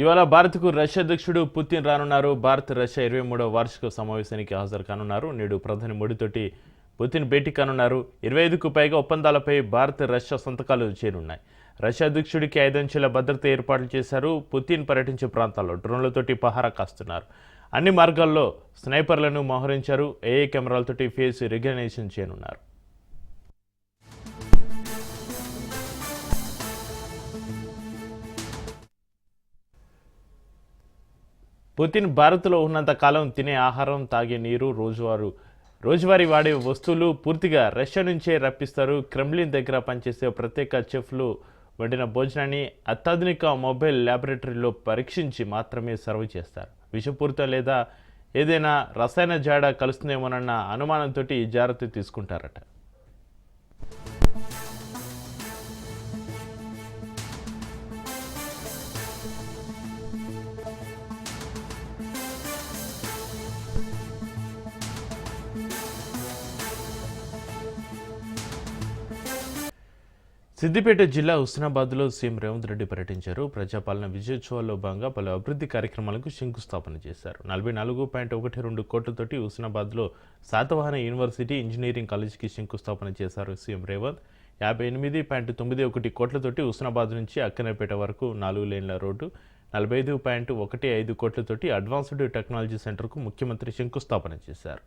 ఇవాళ భారత్కు రష్యా అధ్యక్షుడు పుతిన్ రానున్నారు. భారత్ రష్యా ఇరవై మూడవ వార్షిక సమావేశానికి హాజరు కానున్నారు. నేడు ప్రధాని మోడీతోటి పుతిన్ భేటీ కానున్నారు. ఇరవై ఐదుకు పైగా ఒప్పందాలపై భారత్ రష్యా సంతకాలు చేరున్నాయి. రష్యా అధ్యక్షుడికి ఐదంచెల భద్రత ఏర్పాట్లు చేశారు. పుతిన్ పర్యటించే ప్రాంతాల్లో డ్రోన్లతోటి పహారా కాస్తున్నారు. అన్ని మార్గాల్లో స్నైపర్లను మోహరించారు. ఏఏ కెమెరాలతోటి ఫేస్ రికగ్నైజేషన్ చేయనున్నారు. పుతిన్ భారత్లో ఉన్నంత కాలం తినే ఆహారం తాగే నీరు రోజువారు. రోజువారీ వాడే వస్తువులు పూర్తిగా రష్యా నుంచే రప్పిస్తారు. క్రెమ్లిన్ దగ్గర పనిచేసే ప్రత్యేక చెఫ్లు వండిన భోజనాన్ని అత్యాధునిక మొబైల్ ల్యాబొరేటరీలో పరీక్షించి మాత్రమే సర్వ్ చేస్తారు. విషపూరిత లేదా ఏదైనా రసాయన జాడ కలుస్తుందేమోనన్న అనుమానంతో ఈ జాగ్రత్త తీసుకుంటారట. సిద్దిపేట జిల్లా హుస్నాబాద్లో సీఎం రేవంత్ రెడ్డి పర్యటించారు. ప్రజాపాలన విజయోత్సవాల్లో భాగంగా పలు అభివృద్ధి కార్యక్రమాలకు శంకుస్థాపన చేశారు. నలభై నాలుగు పాయింట్ ఒకటి రెండు కోట్లతోటి హుస్నాబాద్లో శాతవాహన యూనివర్సిటీ ఇంజనీరింగ్ కాలేజీకి శంకుస్థాపన చేశారు సీఎం రేవంత్. యాభై ఎనిమిది పాయింట్ తొమ్మిది ఒకటి కోట్లతోటి హుస్నాబాద్ నుంచి అక్కనపేట వరకు నాలుగు లేన్ల రోడ్డు నలభై ఐదు పాయింట్ ఒకటి ఐదు కోట్లతోటి అడ్వాన్స్డ్ టెక్నాలజీ సెంటర్కు ముఖ్యమంత్రి శంకుస్థాపన చేశారు.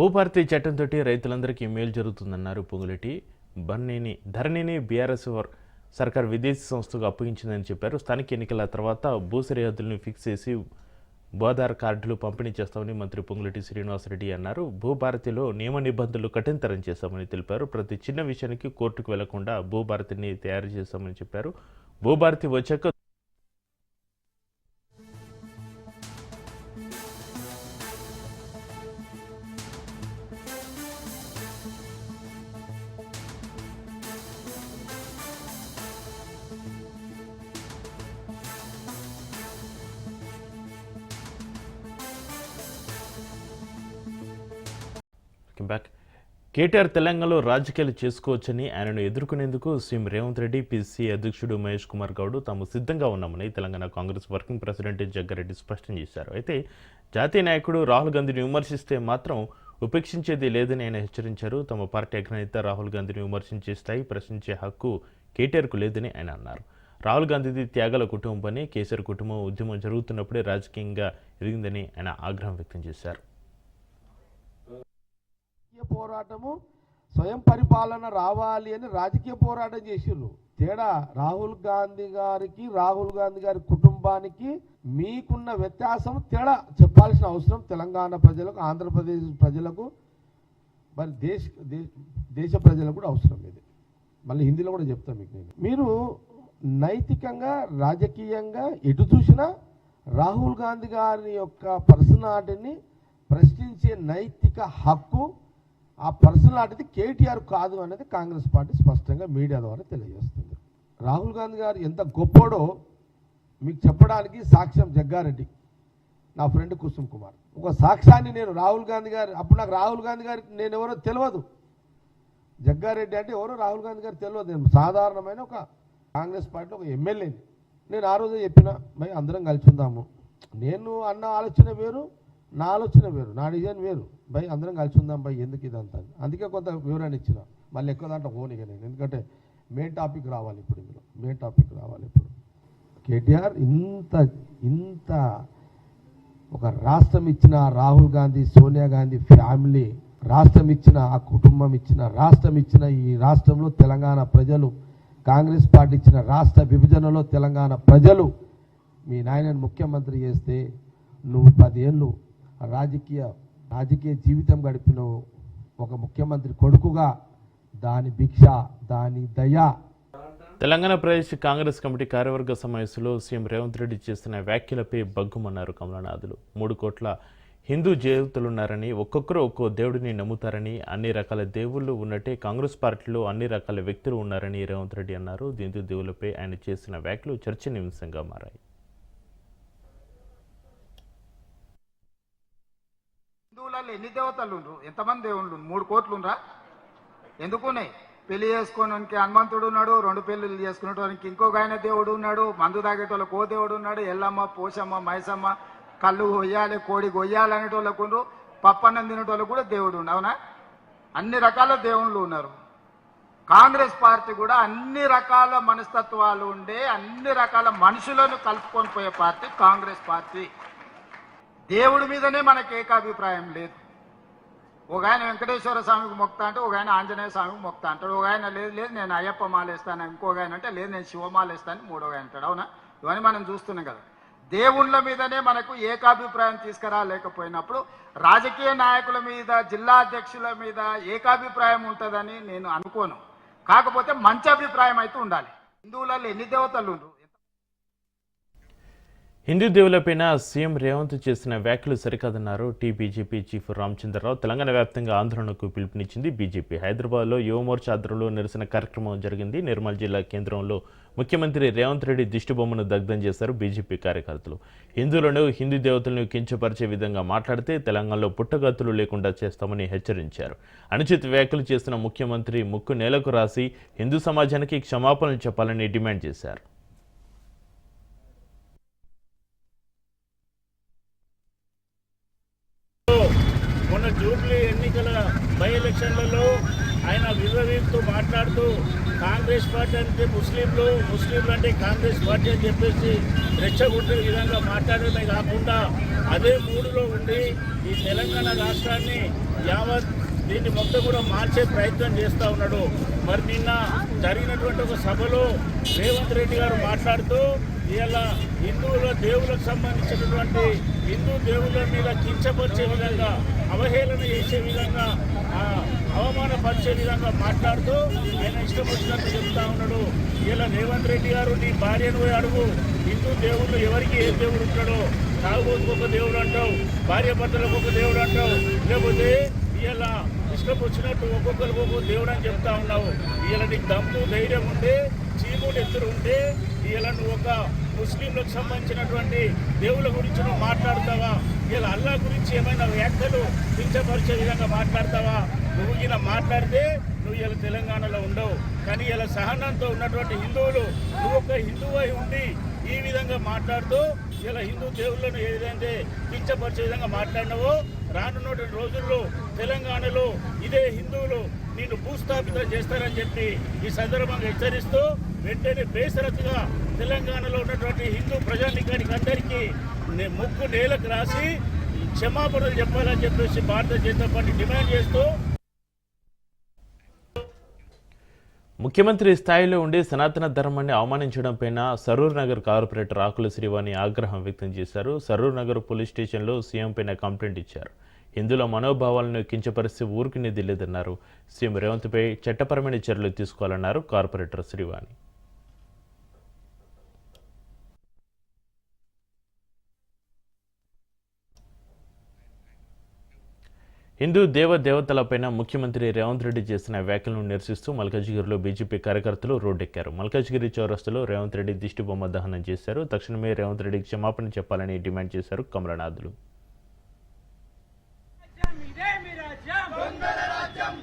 భూభారతి చట్టంతో రైతులందరికీ మేలు జరుగుతుందన్నారు పొంగులెట్టి బన్నీని ధరణిని బీఆర్ఎస్ సర్కార్ విదేశీ సంస్థకు అప్పగించిందని చెప్పారు. స్థానిక ఎన్నికల తర్వాత భూ సరిహద్దులను ఫిక్స్ చేసి బోధార్ కార్డులు పంపిణీ చేస్తామని మంత్రి పొంగులెట్టి శ్రీనివాసరెడ్డి అన్నారు. భూభారతిలో నియమ నిబంధనలు కఠినతరం చేస్తామని తెలిపారు. ప్రతి చిన్న విషయానికి కోర్టుకు వెళ్ళకుండా భూభారతిని తయారు చేస్తామని చెప్పారు. భూభారతి వచ్చాక బ్యాక్. కేటీఆర్ తెలంగాణలో రాజకీయాలు చేసుకోవచ్చని ఆయనను ఎదుర్కొనేందుకు సీఎం రేవంత్ రెడ్డి పిసి అధ్యక్షుడు మహేష్ కుమార్ గౌడ్ తాము సిద్ధంగా ఉన్నామని Telangana Congress working president Jaggareddy స్పష్టం చేశారు. అయితే జాతీయ నాయకుడు రాహుల్ గాంధీని విమర్శిస్తే మాత్రం ఉపేక్షించేది లేదని ఆయన హెచ్చరించారు. తమ పార్టీ అగ్రనేత రాహుల్ గాంధీని విమర్శించే స్థాయి ప్రశ్నించే హక్కు కేటీఆర్కు లేదని ఆయన అన్నారు. రాహుల్ గాంధీది త్యాగాల కుటుంబం పని కేసీఆర్ కుటుంబం ఉద్యమం జరుగుతున్నప్పుడే రాజకీయంగా ఎదిగిందని ఆయన ఆగ్రహం వ్యక్తం చేశారు. పోరాటము స్వయం పరిపాలన రావాలి అని రాజకీయ పోరాటం చేసిర్రు. తేడా రాహుల్ గాంధీ గారికి రాహుల్ గాంధీ గారి కుటుంబానికి మీకున్న వ్యత్యాసం తేడా చెప్పాల్సిన అవసరం తెలంగాణ ప్రజలకు ఆంధ్రప్రదేశ్ ప్రజలకు మరి దేశ దేశ ప్రజలకు కూడా అవసరం ఇది. మళ్ళీ హిందీలో కూడా చెప్తాను మీకు నేను. మీరు నైతికంగా రాజకీయంగా ఎటు చూసినా రాహుల్ గాంధీ గారి యొక్క పర్సనాలిటీని ప్రశ్నించే నైతిక హక్కు ఆ పర్సనాలిటీ కేటీఆర్ కాదు అనేది కాంగ్రెస్ పార్టీ స్పష్టంగా మీడియా ద్వారా తెలియజేస్తుంది. రాహుల్ గాంధీ గారు ఎంత గొప్పోడో మీకు చెప్పడానికి సాక్ష్యం జగ్గారెడ్డి నా ఫ్రెండ్ కుసుమ్ కుమార్. ఒక సాక్ష్యాన్ని నేను రాహుల్ గాంధీ గారు అప్పుడు నాకు రాహుల్ గాంధీ గారి నేను ఎవరో తెలియదు. జగ్గారెడ్డి అంటే ఎవరో రాహుల్ గాంధీ గారు తెలియదు. నేను సాధారణమైన ఒక కాంగ్రెస్ పార్టీలో ఒక ఎమ్మెల్యేని. నేను ఆ రోజే చెప్పిన మరి అందరం కలిసి ఉందాము. నేను అన్న ఆలోచన వేరు నా ఆలోచన వేరు నా డిజైన్ వేరు. భయ్ అందరం కలిసి ఉందాం భయ్ ఎందుకు ఇదంతా? అందుకే కొంత వివరణ ఇచ్చిన. మళ్ళీ ఎక్కువ దాంట్లో పోనీగా నేను. ఎందుకంటే మెయిన్ టాపిక్ రావాలి ఇప్పుడు ఇందులో. మెయిన్ టాపిక్ రావాలి ఇప్పుడు. కేటీఆర్ ఇంత ఇంత ఒక రాష్ట్రం ఇచ్చిన రాహుల్ గాంధీ సోనియా గాంధీ ఫ్యామిలీ రాష్ట్రం ఇచ్చిన ఆ కుటుంబం ఇచ్చిన రాష్ట్రం ఇచ్చిన ఈ రాష్ట్రంలో తెలంగాణ ప్రజలు కాంగ్రెస్ పార్టీ ఇచ్చిన రాష్ట్ర విభజనలో తెలంగాణ ప్రజలు మీ నాయనని ముఖ్యమంత్రి చేస్తే నువ్వు పదేళ్ళు రాజకీయ రాజకీయ జీవితం గడిపిన ఒక ముఖ్యమంత్రి కొడుకుగా దాని భిక్ష దాని దయ. తెలంగాణ ప్రదేశ్ కాంగ్రెస్ కమిటీ కార్యవర్గ సమావేశంలో సీఎం రేవంత్ రెడ్డి చేసిన వ్యాఖ్యలపై బగ్గుమన్నారు కమలనాథులు. మూడు కోట్ల హిందూ దేవతలున్నారని ఒక్కొక్కరు ఒక్కో దేవుడిని నమ్ముతారని అన్ని రకాల దేవుళ్ళు ఉన్నట్టే కాంగ్రెస్ పార్టీలో అన్ని రకాల వ్యక్తులు ఉన్నారని రేవంత్ రెడ్డి అన్నారు. దీంతో దేవులపై ఆయన చేసిన వ్యాఖ్యలు చర్చనీయాంశంగా మారాయి. దేవతలు ఎన్ని దేవతలు ఉండ్రు? ఎంతమంది దేవుళ్ళు మూడు కోట్లు ఉండ్రా? ఎందుకున్నాయి? పెళ్ళి చేసుకోవడానికి హనుమంతుడు ఉన్నాడు రెండు పెళ్ళిళ్ళు చేసుకునేటోనికి ఇంకొక ఆయన దేవుడు ఉన్నాడు మందు తాగేటోళ్ళకి ఓ దేవుడు ఉన్నాడు ఎల్లమ్మ పోషమ్మ మైసమ్మ కళ్ళు కొయ్యాలి కోడి కొయ్యాలి అనేటోళ్ళకు ఉండ్రు పప్పన్నం తినేటోళ్ళకు కూడా దేవుడు ఉండు అవునా? అన్ని రకాల దేవుళ్ళు ఉన్నారు. కాంగ్రెస్ పార్టీ కూడా అన్ని రకాల మనస్తత్వాలు ఉండే అన్ని రకాల మనుషులను కలుపుకొని పోయే పార్టీ కాంగ్రెస్ పార్టీ. దేవుడి మీదనే మనకి ఏకాభిప్రాయం లేదు. ఒక ఆయన వెంకటేశ్వర స్వామికి మొక్తా అంటే ఒక ఆయన ఆంజనేయ స్వామికి మొక్తా అంటాడు. ఒక ఆయన లేదు లేదు నేను అయ్యప్ప మాలేస్తాను ఇంకొక ఆయన అంటే లేదు నేను శివమాలేస్తాను మూడో ఆయన అంటాడు. అవునా? ఇవన్నీ మనం చూస్తున్నాం కదా. దేవుళ్ళ మీదనే మనకు ఏకాభిప్రాయం తీసుకురాలేకపోయినప్పుడు రాజకీయ నాయకుల మీద జిల్లా అధ్యక్షుల మీద ఏకాభిప్రాయం ఉంటుందని నేను అనుకోను. కాకపోతే మంచి అభిప్రాయం అయితే ఉండాలి. హిందువులలో ఎన్ని దేవతలు ఉండ్రు? హిందూ దేవులపైన సీఎం రేవంత్ చేసిన వ్యాఖ్యలు సరికాదన్నారు టీబీజేపీ చీఫ్ రామచంద్రరావు. తెలంగాణ వ్యాప్తంగా ఆందోళనకు పిలుపునిచ్చింది బీజేపీ. హైదరాబాద్లో యువమోర్చా ఆధ్వర్యంలో నిరసన కార్యక్రమం జరిగింది. నిర్మల్ జిల్లా కేంద్రంలో ముఖ్యమంత్రి రేవంత్ రెడ్డి దిష్టిబొమ్మను దగ్ధం చేశారు బీజేపీ కార్యకర్తలు. హిందువులను హిందూ దేవతలను కించపరిచే విధంగా మాట్లాడితే తెలంగాణలో పుట్టగతులు లేకుండా చేస్తామని హెచ్చరించారు. అనుచిత వ్యాఖ్యలు చేసిన ముఖ్యమంత్రి ముక్కు నేలకు రాసి హిందూ సమాజానికి క్షమాపణలు చెప్పాలని డిమాండ్ చేశారు. జూబ్లీ ఎన్నికల బై ఎలక్షన్లలో ఆయన వివరిస్తూ మాట్లాడుతూ కాంగ్రెస్ పార్టీ అంటే ముస్లింలు ముస్లింలు అంటే కాంగ్రెస్ పార్టీ అని చెప్పేసి రెచ్చగొట్టే విధంగా మాట్లాడమే కాకుండా అదే మూడులో ఉండి ఈ తెలంగాణ రాష్ట్రాన్ని యావత్ దీన్ని మొత్తం కూడా మార్చే ప్రయత్నం చేస్తూ ఉన్నాడు. మరి నిన్న జరిగినటువంటి ఒక సభలో రేవంత్ రెడ్డి గారు మాట్లాడుతూ ఇలా హిందువుల దేవులకు సంబంధించినటువంటి హిందూ దేవుల మీద కించపరిచే విధంగా అవహేళన చేసే విధంగా అవమానపరిచే విధంగా మాట్లాడుతూ ఆయన ఇష్టం వచ్చినట్టు చెప్తా ఉన్నాడు. ఇలా రేవంత్ రెడ్డి గారు నీ భార్యను పోయి అడుగు. హిందూ దేవుళ్ళు ఎవరికి ఏ దేవుడు ఉంటాడో? తాగుబోతుకు ఒక దేవుడు అంటావు భార్య భర్తలకు ఒక దేవుడు అంటావు. లేకపోతే ఇలా ఇష్టం వచ్చినట్టు ఒక్కొక్కరికి ఒక్కొక్క దేవుడు అని చెప్తా ఉన్నావు. ఇలా నీకు దమ్ము ధైర్యం ఉంటే చీముడు ఎత్తురు ఉంటే ఇలా నువ్వు ఒక ముస్లింలకు సంబంధించినటువంటి దేవుళ్ళ గురించి నువ్వు మాట్లాడతావా? ఇలా అల్లా గురించి ఏమైనా వ్యాఖ్యలు కించపరిచే విధంగా మాట్లాడతావా? నువ్వు ఇలా మాట్లాడితే నువ్వు ఇలా తెలంగాణలో ఉండవు. కానీ ఇలా సహనంతో ఉన్నటువంటి హిందువులు నువ్వు ఒక హిందువు అయి ఉండి ఈ విధంగా మాట్లాడుతూ ఇలా హిందూ దేవుళ్ళను ఏ విధంగా కించపరిచే విధంగా మాట్లాడినవో రానున్నటువంటి రోజుల్లో తెలంగాణలో ఇదే హిందువులు నేను భూస్థాపితం చేస్తారని చెప్పి ఈ సందర్భంగా హెచ్చరిస్తూ వెంటనే బేసరతుగా తెలంగాణలో ఉన్నటువంటి హిందూ ప్రజానికానికి అందరికీ ముక్కు నేలకు రాసి క్షమాపణలు చెప్పాలని చెప్పేసి భారత జనతా పార్టీ డిమాండ్ చేస్తూ ముఖ్యమంత్రి స్థాయిలో ఉండి సనాతన ధర్మాన్ని అవమానించడంపై సరూర్ నగర్ కార్పొరేటర్ ఆకుల శ్రీవాణి ఆగ్రహం వ్యక్తం చేశారు. సరూర్ నగర్ పోలీస్ స్టేషన్లో సీఎం పైన కంప్లైంట్ ఇచ్చారు. ఇందులో మనోభావాలను కించపరిస్తే ఊరుకునేది లేదన్నారు. సీఎం రేవంత్పై చట్టపరమైన చర్యలు తీసుకోవాలన్నారు కార్పొరేటర్ శ్రీవాణి. హిందూ దేవ దేవతలపైన ముఖ్యమంత్రి రేవంత్ రెడ్డి చేసిన వ్యాఖ్యలను నిరసిస్తూ మల్కాజ్గిరిలో బీజేపీ కార్యకర్తలు రోడ్డెక్కారు. మల్కాజ్గిరి చౌరస్తులో రేవంత్ రెడ్డి దిష్టిబొమ్మ దహనం చేశారు. తక్షణమే రేవంత్ రెడ్డికి క్షమాపణ చెప్పాలని డిమాండ్ చేశారు కమలనాథులు ఇదే మీ రాజ్యం దొంగల రాజ్యం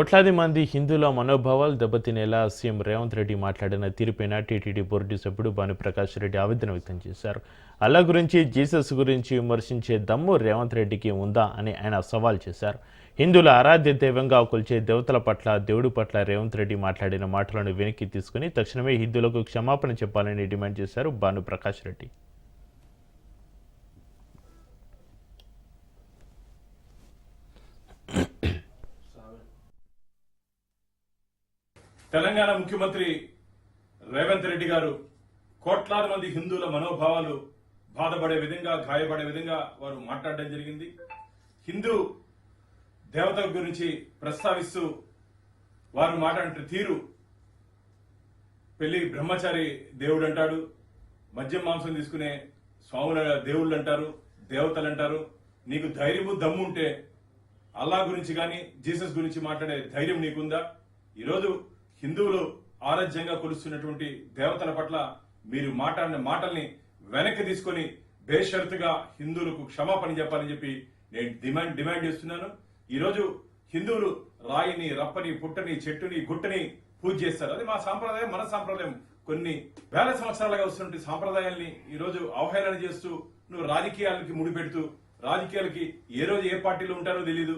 కోట్లాది మంది హిందువుల మనోభావాలు దెబ్బతినేలా సీఎం రేవంత్ రెడ్డి మాట్లాడిన తీరుపైన టీటీడీ బోర్డు సభ్యుడు భానుప్రకాష్ రెడ్డి ఆవేదన వ్యక్తం చేశారు. అల్లా గురించి జీసస్ గురించి విమర్శించే దమ్ము రేవంత్ రెడ్డికి ఉందా అని ఆయన సవాల్ చేశారు. హిందువుల ఆరాధ్య దైవంగా కొలిచే దేవతల పట్ల దేవుడి పట్ల రేవంత్ రెడ్డి మాట్లాడిన మాటలను వెనక్కి తీసుకుని తక్షణమే హిందువులకు క్షమాపణ చెప్పాలని డిమాండ్ చేశారు భానుప్రకాష్ రెడ్డి. తెలంగాణ ముఖ్యమంత్రి రేవంత్ రెడ్డి గారు కోట్లాది మంది హిందువుల మనోభావాలు బాధపడే విధంగా గాయపడే విధంగా వారు మాట్లాడడం జరిగింది. హిందూ దేవత గురించి ప్రస్తావిస్తూ వారు మాట్లాడిన తీరు పెళ్ళి బ్రహ్మచారి దేవుడు అంటాడు మద్యం మాంసం తీసుకునే స్వాముల దేవుళ్ళు అంటారు దేవతలు అంటారు. నీకు ధైర్యము దమ్ము ఉంటే అల్లా గురించి కానీ జీసస్ గురించి మాట్లాడే ధైర్యం నీకుందా? ఈరోజు హిందువులు ఆరాధ్యంగా కొలుస్తున్నటువంటి దేవతల పట్ల మీరు మాట్లాడిన మాటల్ని వెనక్కి తీసుకొని బేషరతుగా హిందువులకు క్షమాపణ చెప్పాలని చెప్పి నేను డిమాండ్ డిమాండ్ చేస్తున్నాను. ఈరోజు హిందువులు రాయిని రప్పని పుట్టని చెట్టుని గుట్టని పూజ చేస్తారు. అది మా సాంప్రదాయం మన సాంప్రదాయం. కొన్ని వేల సంవత్సరాలుగా వస్తున్న సాంప్రదాయాల్ని ఈరోజు అవహేళన చేస్తూ నువ్వు రాజకీయాలకి ముడిపెడుతూ రాజకీయాలకి ఏ రోజు ఏ పార్టీలో ఉంటారో తెలియదు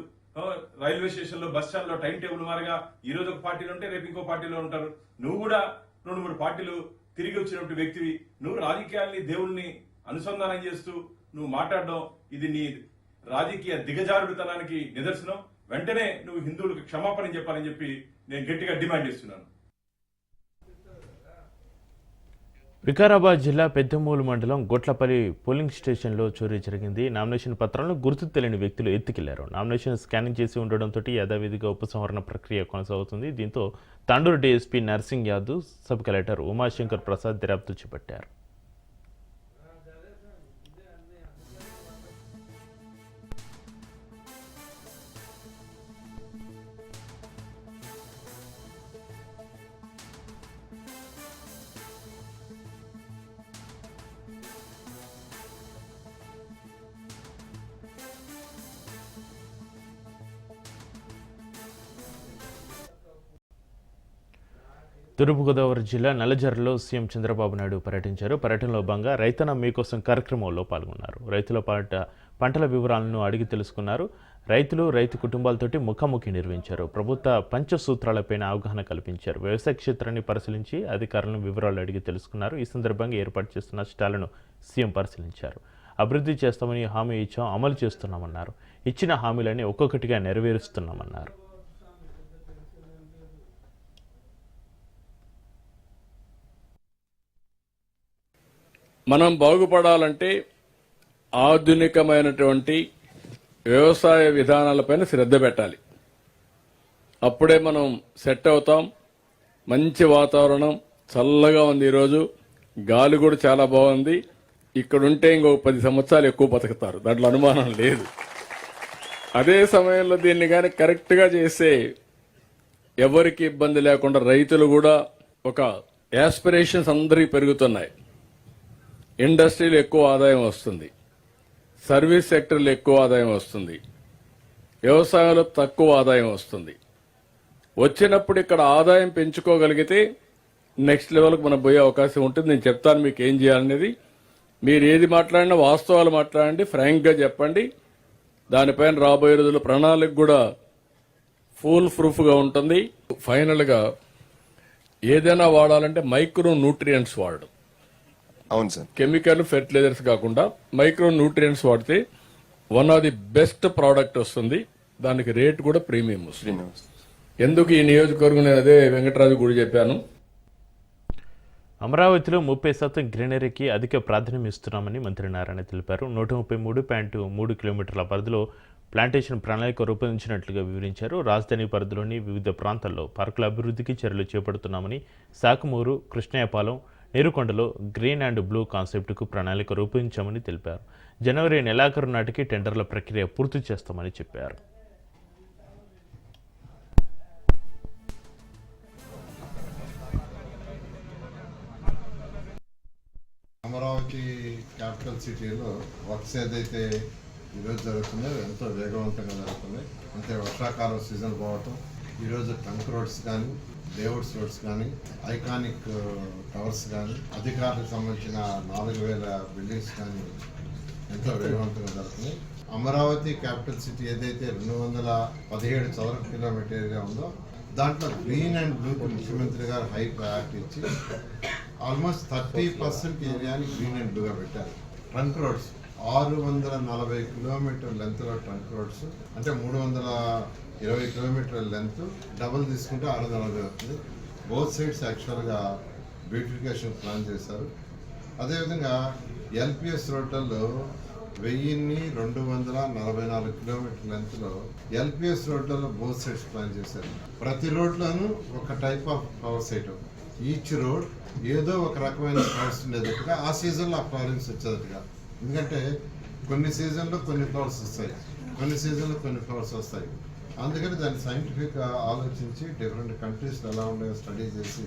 రైల్వే స్టేషన్లో బస్ స్టాండ్లో టైం టేబుల్ మారగా ఈ రోజు ఒక పార్టీలో ఉంటే రేపు ఇంకో పార్టీలో ఉంటారు. నువ్వు కూడా రెండు మూడు పార్టీలు తిరిగి వచ్చినటువంటి వ్యక్తివి. నువ్వు రాజకీయాల్ని దేవుణ్ణి అనుసంధానం చేస్తూ నువ్వు మాట్లాడడం ఇది నీ రాజకీయ దిగజారుడుతనానికి నిదర్శనం. వెంటనే నువ్వు హిందువులకు క్షమాపణ చెప్పాలని చెప్పి నేను గట్టిగా డిమాండ్ చేస్తున్నాను. వికారాబాద్ జిల్లా పెద్దమూలు మండలం గొట్లపల్లి పోలింగ్ స్టేషన్లో చోరీ జరిగింది. నామినేషన్ పత్రాలను గుర్తు తెలియని వ్యక్తులు ఎత్తుకెళ్ళారు. నామినేషన్ స్కానింగ్ చేసి ఉండడంతో యథావిధిగా ఉపసంహరణ ప్రక్రియ కొనసాగుతుంది. దీంతో Tandur DSP Narsing Yadav sub collector Umashankar Prasad దర్యాప్తు చేపట్టారు. తూర్పుగోదావరి జిల్లా నల్లజర్లో సీఎం చంద్రబాబు నాయుడు పర్యటించారు. పర్యటనలో భాగంగా రైతన్న మీకోసం కార్యక్రమంలో పాల్గొన్నారు. రైతుల పాట పంటల వివరాలను అడిగి తెలుసుకున్నారు. రైతులు రైతు కుటుంబాలతోటి ముఖాముఖి నిర్వహించారు. ప్రభుత్వ పంచసూత్రాలపైన అవగాహన కల్పించారు. వ్యవసాయ క్షేత్రాన్ని పరిశీలించి అధికారులను వివరాలు అడిగి తెలుసుకున్నారు. ఈ సందర్భంగా ఏర్పాటు చేస్తున్న స్టాళ్ళను సీఎం పరిశీలించారు. అభివృద్ధి చేస్తామని హామీ ఇచ్చాం అమలు చేస్తున్నామన్నారు. ఇచ్చిన హామీలని ఒక్కొక్కటిగా నెరవేరుస్తున్నామన్నారు. మనం బాగుపడాలంటే ఆధునికమైనటువంటి వ్యవసాయ విధానాలపైన శ్రద్ధ పెట్టాలి. అప్పుడే మనం సెట్ అవుతాం. మంచి వాతావరణం. చల్లగా ఉంది ఈరోజు. గాలి కూడా చాలా బాగుంది. ఇక్కడ ఉంటే ఇంకొక పది సంవత్సరాలు ఎక్కువ బతుకుతారు. దాంట్లో అనుమానం లేదు. అదే సమయంలో దీన్ని కానీ కరెక్ట్గా చేస్తే ఎవరికి ఇబ్బంది లేకుండా రైతులు కూడా ఒక యాస్పిరేషన్స్ అందరికీ పెరుగుతున్నాయి. ఇండస్ట్రీలో ఎక్కువ ఆదాయం వస్తుంది. సర్వీస్ సెక్టర్లు ఎక్కువ ఆదాయం వస్తుంది. వ్యవసాయంలో తక్కువ ఆదాయం వస్తుంది. వచ్చినప్పుడు ఇక్కడ ఆదాయం పెంచుకోగలిగితే నెక్స్ట్ లెవెల్కి మనం పోయే అవకాశం ఉంటుంది. నేను చెప్తాను మీకు ఏం చేయాలనేది. మీరు ఏది మాట్లాడినా వాస్తవాలు మాట్లాడండి ఫ్రాంక్గా చెప్పండి. దానిపైన రాబోయే రోజుల్లో ప్రణాళిక కూడా ఫుల్ ప్రూఫ్గా ఉంటుంది. ఫైనల్గా ఏదైనా వాడాలంటే మైక్రో న్యూట్రియంట్స్ వాడడం. అవును సార్. కెమికల్ ఫెర్టిలైజర్స్ కాకుండా మైక్రో న్యూట్రియంట్స్ వాడితే one of the best product వస్తుంది. దానికి రేట్ కూడా ప్రీమియం వస్తుంది. ఎందుకు ఈ నియోజకవర్గం నేను అదే వెంకటరాజు గుడి చెప్పాను? అమరావతిలో ముప్పై శాతం గ్రీనరీకి అధిక ప్రాధాన్యం ఇస్తున్నామని మంత్రి నారాయణ తెలిపారు. నూట ముప్పై మూడు పాయింట్ మూడు కిలోమీటర్ల పరిధిలో ప్లాంటేషన్ ప్రణాళిక రూపొందించినట్లుగా వివరించారు. రాజధాని పరిధిలోని వివిధ ప్రాంతాల్లో పార్కుల అభివృద్ధికి చర్యలు చేపడుతున్నామని శాఖమూరు కృష్ణయ్యపాలెం నేరుకొండలో గ్రీన్ అండ్ బ్లూ కాన్సెప్ట్కు ప్రణాళిక రూపొందించామని తెలిపారు. జనవరి నెలాఖరు నాటికి టెండర్ల ప్రక్రియ పూర్తి చేస్తామని చెప్పారు. అమరావతి క్యాపిటల్ సిటీలో వర్క్స్ ఏదైతే ఈరోజు జరుగుతుందో ఎంతో వేగవంతంగా జరుగుతుంది అంటే వర్షాకాలం సీజన్ పోవటం ఈరోజు టంక్ రోడ్స్ కానీ లేఅవుట్స్ రోడ్స్ కానీ ఐకానిక్ టవర్స్ కానీ అధికారులకు సంబంధించిన నాలుగు వేల బిల్డింగ్స్ కానీ ఎంతో వేగవంతంగా జరుగుతున్నాయి. అమరావతి క్యాపిటల్ సిటీ ఏదైతే రెండు వందల పదిహేడు చదరపు కిలోమీటర్ ఏరియా ఉందో దాంట్లో గ్రీన్ అండ్ బ్లూకి ముఖ్యమంత్రి గారు హై ప్రయారిటీ ఇచ్చి ఆల్మోస్ట్ థర్టీ పర్సెంట్ ఏరియాని గ్రీన్ అండ్ బ్లూగా పెట్టారు. ట్రంక్ రోడ్స్ ఆరు వందల నలభై కిలోమీటర్ లెంత్లో ట్రంక్ రోడ్స్ అంటే మూడు వందల ఇరవై కిలోమీటర్ల లెంత్ డబుల్ తీసుకుంటే ఆరు వందల నలభై అవుతుంది బోత్ సైడ్స్ యాక్చువల్గా బ్యూటిఫికేషన్ ప్లాన్ చేశారు. అదేవిధంగా ఎల్పిఎస్ రోడ్లలో వెయ్యిన్ని రెండు వందల నలభై నాలుగు కిలోమీటర్ లెంత్లో ఎల్పిఎస్ రోడ్లలో బోత్ సైడ్స్ ప్లాన్ చేశారు. ప్రతి రోడ్లోనూ ఒక type of power site each road ఏదో ఒక రకమైన ఫ్లవర్స్ ఉండేటట్టుగా ఆ సీజన్లో ఆ ఫ్లవరింగ్స్ వచ్చేటట్టుగా. ఎందుకంటే కొన్ని సీజన్లో కొన్ని ఫ్లవర్స్ వస్తాయి. కొన్ని సీజన్లో కొన్ని ఫ్లవర్స్ వస్తాయి. అందుకని దాన్ని సైంటిఫిక్గా ఆలోచించి డిఫరెంట్ కంట్రీస్లో ఎలా ఉన్నాయో స్టడీ చేసి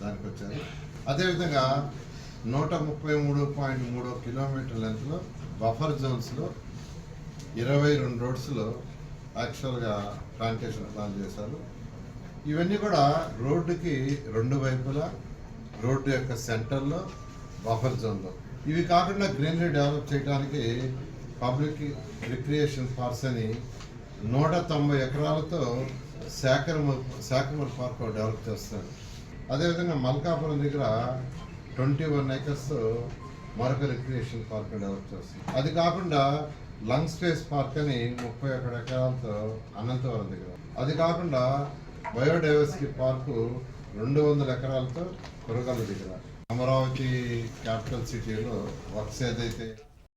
దానికి వచ్చారు. అదేవిధంగా నూట ముప్పై మూడు పాయింట్ మూడు కిలోమీటర్ లెంత్లో బఫర్ జోన్స్లో ఇరవై రెండు రోడ్స్లో యాక్చువల్గా ప్లాంటేషన్ ప్లాన్ చేశారు. ఇవన్నీ కూడా రోడ్డుకి రెండు వైపులా రోడ్డు యొక్క సెంటర్లో బఫర్ జోన్లో ఇవి కాకుండా గ్రీనరీ డెవలప్ చేయడానికి పబ్లిక్ రిక్రియేషన్ పార్క్స్ అని నూట తొంభై ఎకరాలతో శాఖరమ శాఖమూర్ పార్క్ డెవలప్ చేస్తారు. అదేవిధంగా మల్కాపురం దగ్గర ట్వంటీ వన్ ఏకర్స్ మరొక రిక్రియేషన్ పార్క్ డెవలప్ చేస్తుంది అది కాకుండా లంగ్ స్పేస్ పార్క్ అని ముప్పై ఒకటి ఎకరాలతో అనంతవరం దగ్గర. అది కాకుండా బయోడైవర్సిటీ పార్కు రెండు వందల ఎకరాలతో కురగల దగ్గర. అమరావతి క్యాపిటల్ సిటీలో వర్క్స్ ఏదైతే